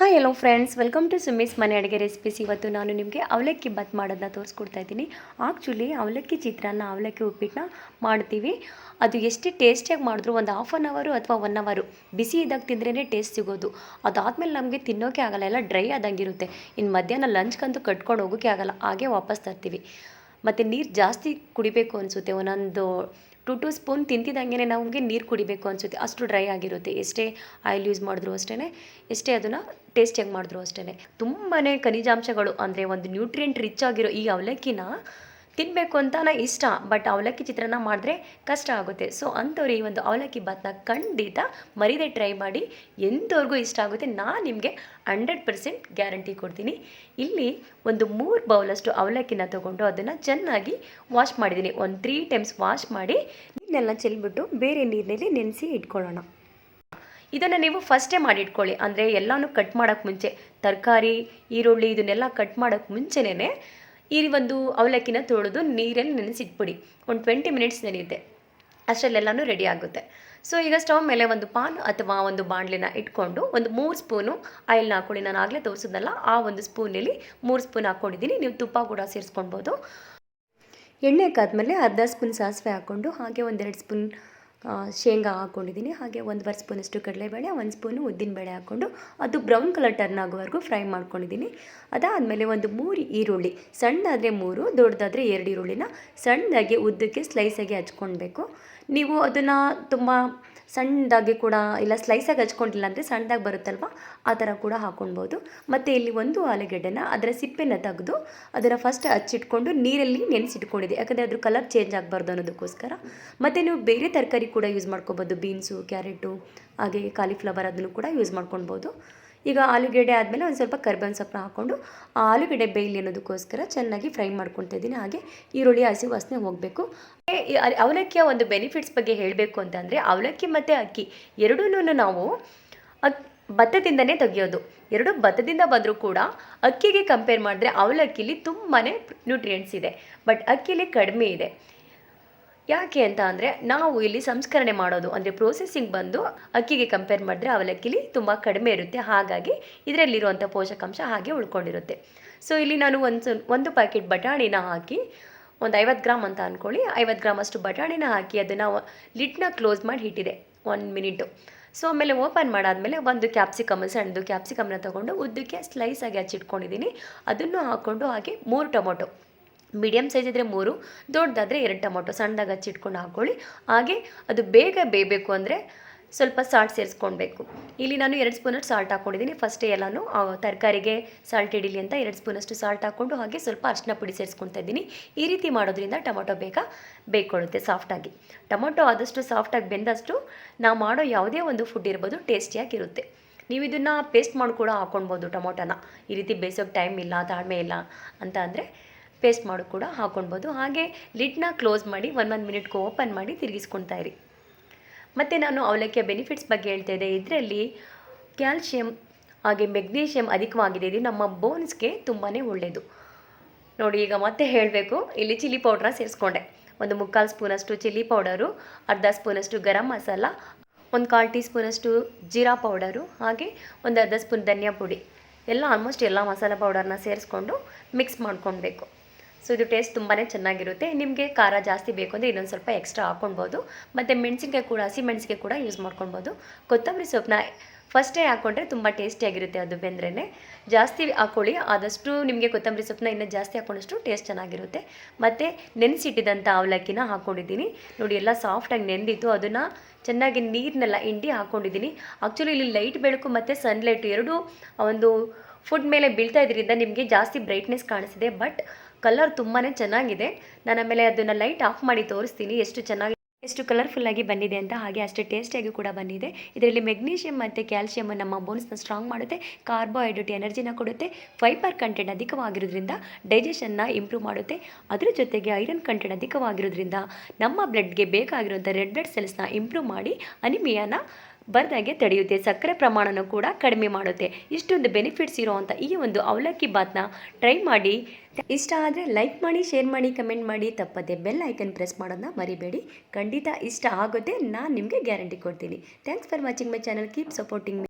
Hi hello friends welcome to Sumi's ಮನೆ ಅಡುಗೆ recipes ಇವತ್ತು ನಾನು ನಿಮಗೆ ಅವಲಕ್ಕಿ ಬಾತ್ ಮಾಡೋದನ್ನ ತೋರಿಸ್ಕೊಡ್ತಾ ಇದ್ದೀನಿ. ಆ್ಯಕ್ಚುಲಿ ಅವಲಕ್ಕಿ ಚಿತ್ರಾನ್ನ, ಅವಲಕ್ಕಿ ಉಪ್ಪಿಟ್ಟನ್ನ ಮಾಡ್ತೀವಿ. ಅದು ಎಷ್ಟೇ ಟೇಸ್ಟಿಯಾಗಿ ಮಾಡಿದ್ರು ಒಂದು ಹಾಫ್ ಆನ್ ಅವರು ಅಥವಾ ಒನ್ ಅವರು ಬಿಸಿ ಇದ್ದಾಗ ತಿಂದ್ರೇ ಟೇಸ್ಟ್ ಸಿಗೋದು. ಅದಾದಮೇಲೆ ನಮಗೆ ತಿನ್ನೋಕೆ ಆಗಲ್ಲ, ಎಲ್ಲ ಡ್ರೈ ಆದಂಗಿರುತ್ತೆ. ಇನ್ನು ಮಧ್ಯಾಹ್ನ ಲಂಚ್ಗಂತೂ ಕಟ್ಕೊಂಡು ಹೋಗೋಕ್ಕೆ ಆಗಲ್ಲ, ಹಾಗೆ ವಾಪಸ್ ತರ್ತೀವಿ. ಮತ್ತು ನೀರು ಜಾಸ್ತಿ ಕುಡಿಬೇಕು ಅನಿಸುತ್ತೆ, ಒಂದೊಂದು ಟು ಟು ಸ್ಪೂನ್ ತಿಂತಿದ್ದಂಗೆ ನಮಗೆ ನೀರು ಕುಡಿಬೇಕು ಅನಿಸುತ್ತೆ. ಅಷ್ಟು ಡ್ರೈ ಆಗಿರುತ್ತೆ. ಎಷ್ಟೇ ಆಯಿಲ್ ಯೂಸ್ ಮಾಡಿದ್ರು ಅಷ್ಟೇ ಎಷ್ಟೇ ಅದನ್ನು ಟೇಸ್ಟಿಯಾಗಿ ಮಾಡಿದ್ರು ಅಷ್ಟೇ ತುಂಬಾ ಖನಿಜಾಂಶಗಳು ಅಂದರೆ ಒಂದು ನ್ಯೂಟ್ರಿಯೆಂಟ್ ರಿಚ್ ಆಗಿರೋ ಈ ಅವಲಕ್ಕಿನ ತಿನ್ನಬೇಕು ಅಂತಾನೆ ಇಷ್ಟ ಬಟ್ ಅವಲಕ್ಕಿ ಚಿತ್ರಾನ್ನ ಮಾಡಿದ್ರೆ ಕಷ್ಟ ಆಗುತ್ತೆ. ಸೊ ಅಂಥವ್ರು ಈ ಒಂದು ಅವಲಕ್ಕಿ ಭಾತ್ನ ಖಂಡಿತ ಮರಿದೆ ಟ್ರೈ ಮಾಡಿ, ಎಂಥವ್ರಿಗೂ ಇಷ್ಟ ಆಗುತ್ತೆ, ನಾನು ನಿಮಗೆ ಹಂಡ್ರೆಡ್ ಪರ್ಸೆಂಟ್ ಗ್ಯಾರಂಟಿ ಕೊಡ್ತೀನಿ. ಇಲ್ಲಿ ಒಂದು ಮೂರು ಬೌಲಷ್ಟು ಅವಲಕ್ಕಿನ ತೊಗೊಂಡು ಅದನ್ನು ಚೆನ್ನಾಗಿ ವಾಶ್ ಮಾಡಿದ್ದೀನಿ. ಒಂದು ತ್ರೀ ಟೈಮ್ಸ್ ವಾಶ್ ಮಾಡಿ ನೀರನ್ನೆಲ್ಲ ಚೆಲ್ಬಿಟ್ಟು ಬೇರೆ ನೀರಿನಲ್ಲಿ ನೆನೆಸಿ ಇಟ್ಕೊಳ್ಳೋಣ. ಇದನ್ನು ನೀವು ಫಸ್ಟೇ ಮಾಡಿಟ್ಕೊಳ್ಳಿ. ಅಂದರೆ ಎಲ್ಲನೂ ಕಟ್ ಮಾಡೋಕ್ಕೆ ಮುಂಚೆ, ತರಕಾರಿ, ಈರುಳ್ಳಿ ಇದನ್ನೆಲ್ಲ ಕಟ್ ಮಾಡೋಕ್ಕೆ ಮುಂಚೆನೇ ಈ ಒಂದು ಅವಲಕ್ಕಿನ ತೊಳೆದು ನೀರಲ್ಲಿ ನೆನೆಸಿಟ್ಬಿಡಿ. ಒಂದು ಟ್ವೆಂಟಿ ಮಿನಿಟ್ಸ್ ನೆನೆಯುತ್ತೆ. ಅಷ್ಟರಲ್ಲೆಲ್ಲನೂ ರೆಡಿ ಆಗುತ್ತೆ. ಸೊ ಈಗ ಸ್ಟವ್ ಮೇಲೆ ಒಂದು ಪಾನ್ ಅಥವಾ ಒಂದು ಬಾಣಲಿನ ಇಟ್ಕೊಂಡು ಒಂದು ಮೂರು ಸ್ಪೂನು ಆಯಿಲ್ನ ಹಾಕ್ಕೊಳ್ಳಿ. ನಾನು ಆಗಲೇ ತೋರಿಸಿದ್ನಲ್ಲ, ಆ ಒಂದು ಸ್ಪೂನಲ್ಲಿ ಮೂರು ಸ್ಪೂನ್ ಹಾಕ್ಕೊಂಡಿದ್ದೀನಿ. ನೀವು ತುಪ್ಪ ಕೂಡ ಸೇರಿಸ್ಕೊಳ್ಬೋದು. ಎಣ್ಣೆ ಕಾದ್ಮೇಲೆ ಅರ್ಧ ಸ್ಪೂನ್ ಸಾಸಿವೆ ಹಾಕ್ಕೊಂಡು ಹಾಗೆ ಒಂದೆರಡು ಸ್ಪೂನ್ ಶೇಂಗಾ ಹಾಕ್ಕೊಂಡಿದ್ದೀನಿ. ಹಾಗೆ ಒಂದುವರೆ ಸ್ಪೂನಷ್ಟು ಕಡಲೆಬೇಳೆ, ಒಂದು ಸ್ಪೂನು ಉದ್ದಿನಬೇಳೆ ಹಾಕ್ಕೊಂಡು ಅದು ಬ್ರೌನ್ ಕಲರ್ ಟರ್ನ್ ಆಗೋವರೆಗೂ ಫ್ರೈ ಮಾಡ್ಕೊಂಡಿದ್ದೀನಿ. ಅದಾದಮೇಲೆ ಒಂದು ಮೂರು ಈರುಳ್ಳಿ ಸಣ್ಣದಾದರೆ ಮೂರು, ದೊಡ್ಡದಾದರೆ ಎರಡು ಈರುಳ್ಳಿನ ಸಣ್ಣದಾಗಿ ಉದ್ದಕ್ಕೆ ಸ್ಲೈಸಾಗಿ ಹಚ್ಕೊಳ್ಬೇಕು. ನೀವು ಅದನ್ನು ತುಂಬ ಸಣ್ಣದಾಗಿ ಕೂಡ ಇಲ್ಲ ಸ್ಲೈಸಾಗಿ ಹಚ್ಕೊಂಡಿಲ್ಲ ಅಂದರೆ ಸಣ್ಣದಾಗಿ ಬರುತ್ತಲ್ವ? ಆ ಥರ ಕೂಡ ಹಾಕೊಳ್ಬೋದು ಮತ್ತು ಇಲ್ಲಿ ಒಂದು ಆಲೂಗೆಡ್ಡೆನ ಅದರ ಸಿಪ್ಪೆನ ತೆಗೆದು ಅದನ್ನು ಫಸ್ಟ್ ಹಚ್ಚಿಟ್ಕೊಂಡು ನೀರಲ್ಲಿ ನೆನೆಸಿಟ್ಕೊಂಡಿದೆ. ಯಾಕಂದರೆ ಅದ್ರ ಕಲರ್ ಚೇಂಜ್ ಆಗಬಾರ್ದು ಅನ್ನೋದಕ್ಕೋಸ್ಕರ. ಮತ್ತು ನೀವು ಬೇರೆ ತರಕಾರಿ ಕೂಡ ಯೂಸ್ ಮಾಡ್ಕೊಬೋದು. ಬೀನ್ಸು ಕ್ಯಾರೆಟು ಹಾಗೆ ಕಾಲಿಫ್ಲವರ್ ಅದನ್ನು ಕೂಡ ಯೂಸ್ ಮಾಡ್ಕೊಳ್ಬೋದು ಈಗ ಆಲೂಗೆಡ್ಡೆ ಆದಮೇಲೆ ಒಂದು ಸ್ವಲ್ಪ ಕರ್ಬೇವಿನ ಸೊಪ್ಪನ್ನ ಹಾಕ್ಕೊಂಡು ಆ ಆಲೂಗೆಡ್ಡೆ ಬೇಯಲಿ ಅನ್ನೋದಕ್ಕೋಸ್ಕರ ಚೆನ್ನಾಗಿ ಫ್ರೈ ಮಾಡ್ಕೊತಾ ಇದ್ದೀನಿ. ಹಾಗೆ ಈರುಳ್ಳಿ, ಹಸಿ ವಾಸನೆ ಹೋಗಬೇಕು. ಅವಲಕ್ಕಿಯ ಒಂದು ಬೆನಿಫಿಟ್ಸ್ ಬಗ್ಗೆ ಹೇಳಬೇಕು ಅಂತಂದರೆ ಅವಲಕ್ಕಿ ಮತ್ತು ಅಕ್ಕಿ ಎರಡೂ ನಾವು ಅಕ್ಕಿ ಭತ್ತದಿಂದನೇ ತೆಗೆಯೋದು. ಎರಡು ಭತ್ತದಿಂದ ಬಂದರೂ ಕೂಡ ಅಕ್ಕಿಗೆ ಕಂಪೇರ್ ಮಾಡಿದ್ರೆ ಅವಲಕ್ಕಿಲಿ ತುಂಬಾ ನ್ಯೂಟ್ರಿಯೆಂಟ್ಸ್ ಇದೆ. ಬಟ್ ಅಕ್ಕಿಲಿ ಕಡಿಮೆ ಇದೆ. ಯಾಕೆ ಅಂತ ಅಂದರೆ ನಾವು ಇಲ್ಲಿ ಸಂಸ್ಕರಣೆ ಮಾಡೋದು, ಅಂದರೆ ಪ್ರೋಸೆಸಿಂಗ್ ಬಂದು ಅಕ್ಕಿಗೆ ಕಂಪೇರ್ ಮಾಡಿದ್ರೆ ಅವಲಕ್ಕಿಲಿ ತುಂಬ ಕಡಿಮೆ ಇರುತ್ತೆ. ಹಾಗಾಗಿ ಇದರಲ್ಲಿರುವಂಥ ಪೋಷಕಾಂಶ ಹಾಗೆ ಉಳ್ಕೊಂಡಿರುತ್ತೆ. ಸೊ ಇಲ್ಲಿ ನಾನು ಒಂದು ಒಂದು ಪ್ಯಾಕೆಟ್ ಬಟಾಣಿನ ಹಾಕಿ, ಒಂದು ಐವತ್ತು ಗ್ರಾಮ್ ಅಂತ ಅಂದ್ಕೊಳ್ಳಿ ಐವತ್ತು ಗ್ರಾಮ್ ಅಷ್ಟು ಬಟಾಣಿನ ಹಾಕಿ ಅದನ್ನು ಲಿಡ್ನ ಕ್ಲೋಸ್ ಮಾಡಿ ಇಟ್ಟಿದೆ ಒನ್ ಮಿನಿಟು. ಸೊ ಆಮೇಲೆ ಓಪನ್ ಮಾಡಾದಮೇಲೆ ಒಂದು ಕ್ಯಾಪ್ಸಿಕಮ್ ಸಣ್ಣದು ಕ್ಯಾಪ್ಸಿಕಮ್ನ ತೊಗೊಂಡು ಉದ್ದಕ್ಕೆ ಸ್ಲೈಸಾಗಿ ಹಚ್ಚಿಟ್ಕೊಂಡಿದ್ದೀನಿ. ಅದನ್ನು ಹಾಕ್ಕೊಂಡು ಹಾಗೆ ಮೂರು ಟೊಮೊಟೊ. ಮೀಡಿಯಮ್ ಸೈಜ್ ಇದ್ದರೆ ಮೂರು, ದೊಡ್ಡದಾದರೆ ಎರಡು ಟೊಮೊಟೊ. ಸಣ್ಣದಾಗಿ ಹಚ್ಚಿಟ್ಕೊಂಡು ಹಾಕ್ಕೊಳ್ಳಿ ಹಾಗೆ ಅದು ಬೇಗ ಬೇಯಬೇಕು ಅಂದರೆ ಸ್ವಲ್ಪ ಸಾಲ್ಟ್ ಸೇರಿಸ್ಕೊಳ್ಬೇಕು. ಇಲ್ಲಿ ನಾನು ಎರಡು ಸ್ಪೂನಷ್ಟು ಸಾಲ್ಟ್ ಹಾಕ್ಕೊಂಡಿದ್ದೀನಿ. ಫಸ್ಟೇ ಎಲ್ಲನೂ ತರಕಾರಿಗೆ ಸಾಲ್ಟ್ ಇಡಿಲಿ ಅಂತ ಎರಡು ಸ್ಪೂನಷ್ಟು ಸಾಲ್ಟ್ ಹಾಕ್ಕೊಂಡು ಹಾಗೆ ಸ್ವಲ್ಪ ಅರಿಶಿನ ಪುಡಿ ಸೇರಿಸ್ಕೊಳ್ತಾ ಇದ್ದೀನಿ. ಈ ರೀತಿ ಮಾಡೋದ್ರಿಂದ ಟೊಮೊಟೊ ಬೇಗ ಬೇಯ್ಕೊಳ್ಳುತ್ತೆ ಸಾಫ್ಟಾಗಿ ಟೊಮೊಟೊ ಆದಷ್ಟು ಸಾಫ್ಟಾಗಿ ಬೆಂದಷ್ಟು ನಾವು ಮಾಡೋ ಯಾವುದೇ ಒಂದು ಫುಡ್ ಇರ್ಬೋದು ಟೇಸ್ಟಿಯಾಗಿರುತ್ತೆ ನೀವು ಇದನ್ನು ಪೇಸ್ಟ್ ಮಾಡಿ ಕೂಡ ಹಾಕ್ಕೊಳ್ಬೋದು ಟೊಮೊಟೊನ. ಈ ರೀತಿ ಬೇಯಿಸೋಕೆ ಟೈಮ್ ಇಲ್ಲ, ತಾಳ್ಮೆ ಇಲ್ಲ ಅಂತ ಅಂದರೆ ಪೇಸ್ಟ್ ಮಾಡು ಕೂಡ ಹಾಕೊಳ್ಬೋದು. ಹಾಗೆ ಲಿಡ್ನ ಕ್ಲೋಸ್ ಮಾಡಿ ಒನ್ ಒನ್ ಮಿನಿಟ್ಗೂ ಓಪನ್ ಮಾಡಿ ತಿರುಗಿಸ್ಕೊಳ್ತಾ ಇರಿ. ಮತ್ತು ನಾನು ಅವಲಕ್ಕಿಯ ಬೆನಿಫಿಟ್ಸ್ ಬಗ್ಗೆ ಹೇಳ್ತಾ ಇದ್ದೆ. ಇದರಲ್ಲಿ ಕ್ಯಾಲ್ಶಿಯಂ, ಹಾಗೆ ಮೆಗ್ನೀಷಿಯಂ ಅಧಿಕವಾಗಿದೆ. ಇದು ನಮ್ಮ ಬೋನ್ಸ್ಗೆ ತುಂಬಾ ಒಳ್ಳೆಯದು ನೋಡಿ, ಈಗ ಮತ್ತೆ ಹೇಳಬೇಕು. ಇಲ್ಲಿ ಚಿಲ್ಲಿ ಪೌಡ್ರ ಸೇರಿಸ್ಕೊಂಡೆ. ಒಂದು ಮುಕ್ಕಾಲು ಸ್ಪೂನಷ್ಟು ಚಿಲ್ಲಿ ಪೌಡರು, ಅರ್ಧ ಸ್ಪೂನಷ್ಟು ಗರಂ ಮಸಾಲ, ಒಂದು ಕಾಲು ಟೀ ಸ್ಪೂನಷ್ಟು ಜೀರಾ ಪೌಡರು, ಹಾಗೆ ಒಂದು ಅರ್ಧ ಸ್ಪೂನ್ ಧನಿಯಾ ಪುಡಿ. ಎಲ್ಲ ಆಲ್ಮೋಸ್ಟ್ ಎಲ್ಲ ಮಸಾಲ ಪೌಡರ್ನ ಸೇರಿಸ್ಕೊಂಡು ಮಿಕ್ಸ್ ಮಾಡ್ಕೊಳ್ಬೇಕು. ಸೊ ಇದು ಟೇಸ್ಟ್ ತುಂಬಾ ಚೆನ್ನಾಗಿರುತ್ತೆ. ನಿಮಗೆ ಖಾರ ಜಾಸ್ತಿ ಬೇಕು ಅಂದರೆ ಇನ್ನೊಂದು ಸ್ವಲ್ಪ ಎಕ್ಸ್ಟ್ರಾ ಹಾಕ್ಕೊಳ್ಬೋದು ಮತ್ತು ಮೆಣಸಿನ್ಕಾಯಿ ಕೂಡ, ಹಸಿ ಮೆಣಸಿನ್ಕಾಯಿ ಕೂಡ ಯೂಸ್ ಮಾಡ್ಕೊಬೋದು ಕೊತ್ತಂಬರಿ ಸೊಪ್ಪನ್ನ ಫಸ್ಟೇ ಹಾಕ್ಕೊಂಡ್ರೆ ತುಂಬ ಟೇಸ್ಟಿಯಾಗಿರುತ್ತೆ ಅದು ಬೆಂದ್ರೇ ಜಾಸ್ತಿ ಹಾಕ್ಕೊಳ್ಳಿ ಆದಷ್ಟು ನಿಮಗೆ ಕೊತ್ತಂಬರಿ ಸೊಪ್ಪನ್ನ ಇನ್ನೂ ಜಾಸ್ತಿ ಹಾಕ್ಕೊಂಡಷ್ಟು ಟೇಸ್ಟ್ ಚೆನ್ನಾಗಿರುತ್ತೆ. ಮತ್ತು ನೆನೆಸಿಟ್ಟಿದಂಥ ಅವಲಕ್ಕಿನ ಹಾಕ್ಕೊಂಡಿದ್ದೀನಿ ನೋಡಿ, ಎಲ್ಲ ಸಾಫ್ಟಾಗಿ ನೆಂದಿತ್ತು. ಅದನ್ನು ಚೆನ್ನಾಗಿ ನೀರನ್ನೆಲ್ಲ ಹಿಂಡಿ ಹಾಕ್ಕೊಂಡಿದ್ದೀನಿ ಆ್ಯಕ್ಚುಲಿ ಇಲ್ಲಿ ಲೈಟ್ ಬೆಳಕು ಮತ್ತು ಸನ್ಲೈಟ್ ಎರಡೂ ಒಂದು ಫುಡ್ ಮೇಲೆ ಬೀಳ್ತಾ ಇದ್ರಿಂದ ನಿಮಗೆ ಜಾಸ್ತಿ ಬ್ರೈಟ್ನೆಸ್ ಕಾಣಿಸಿದೆ ಬಟ್ ಕಲರ್ ತುಂಬಾ ಚೆನ್ನಾಗಿದೆ. ನಾನು ಆಮೇಲೆ ಅದನ್ನು ಲೈಟ್ ಆಫ್ ಮಾಡಿ ತೋರಿಸ್ತೀನಿ ಎಷ್ಟು ಚೆನ್ನಾಗಿ, ಎಷ್ಟು ಕಲರ್ಫುಲ್ಲಾಗಿ ಬಂದಿದೆ ಅಂತ, ಹಾಗೆ ಅಷ್ಟೇ ಟೇಸ್ಟಿಯಾಗಿ ಕೂಡ ಬಂದಿದೆ. ಇದರಲ್ಲಿ ಮೆಗ್ನೀಷಿಯಂ ಮತ್ತು ಕ್ಯಾಲ್ಶಿಯಮ್ ನಮ್ಮ ಬೋನ್ಸ್ನ ಸ್ಟ್ರಾಂಗ್ ಮಾಡುತ್ತೆ ಕಾರ್ಬೋಹೈಡ್ರೇಟ್ ಎನರ್ಜಿನ ಕೊಡುತ್ತೆ ಫೈಬರ್ ಕಂಟೆಂಟ್ ಅಧಿಕವಾಗಿರೋದ್ರಿಂದ ಡೈಜೆಷನ್ನ ಇಂಪ್ರೂವ್ ಮಾಡುತ್ತೆ. ಅದರ ಜೊತೆಗೆ ಐರನ್ ಕಂಟೆಂಟ್ ಅಧಿಕವಾಗಿರೋದ್ರಿಂದ ನಮ್ಮ ಬ್ಲಡ್ಗೆ ಬೇಕಾಗಿರುವಂಥ ರೆಡ್ ಬ್ಲಡ್ ಸೆಲ್ಸ್ನ ಇಂಪ್ರೂವ್ ಮಾಡಿ ಅನಿಮಿಯಾನ ಬರ್ದಾಗೆ ತಡೆಯುತ್ತೆ. ಸಕ್ಕರೆ ಪ್ರಮಾಣನೂ ಕೂಡ ಕಡಿಮೆ ಮಾಡುತ್ತೆ. ಇಷ್ಟೊಂದು ಬೆನಿಫಿಟ್ಸ್ ಇರೋವಂಥ ಈ ಒಂದು ಅವಲಕ್ಕಿ ಬಾತ್ನ ಟ್ರೈ ಮಾಡಿ. ಇಷ್ಟ ಆದರೆ ಲೈಕ್ ಮಾಡಿ ಶೇರ್ ಮಾಡಿ ಕಮೆಂಟ್ ಮಾಡಿ. ತಪ್ಪದೆ ಬೆಲ್ ಐಕನ್ ಪ್ರೆಸ್ ಮಾಡೋದನ್ನ ಮರಿಬೇಡಿ. ಖಂಡಿತ ಇಷ್ಟ ಆಗುತ್ತೆ. ನಾನು ನಿಮಗೆ ಗ್ಯಾರಂಟಿ ಕೊಡ್ತೀನಿ. Thanks for watching my channel keep supporting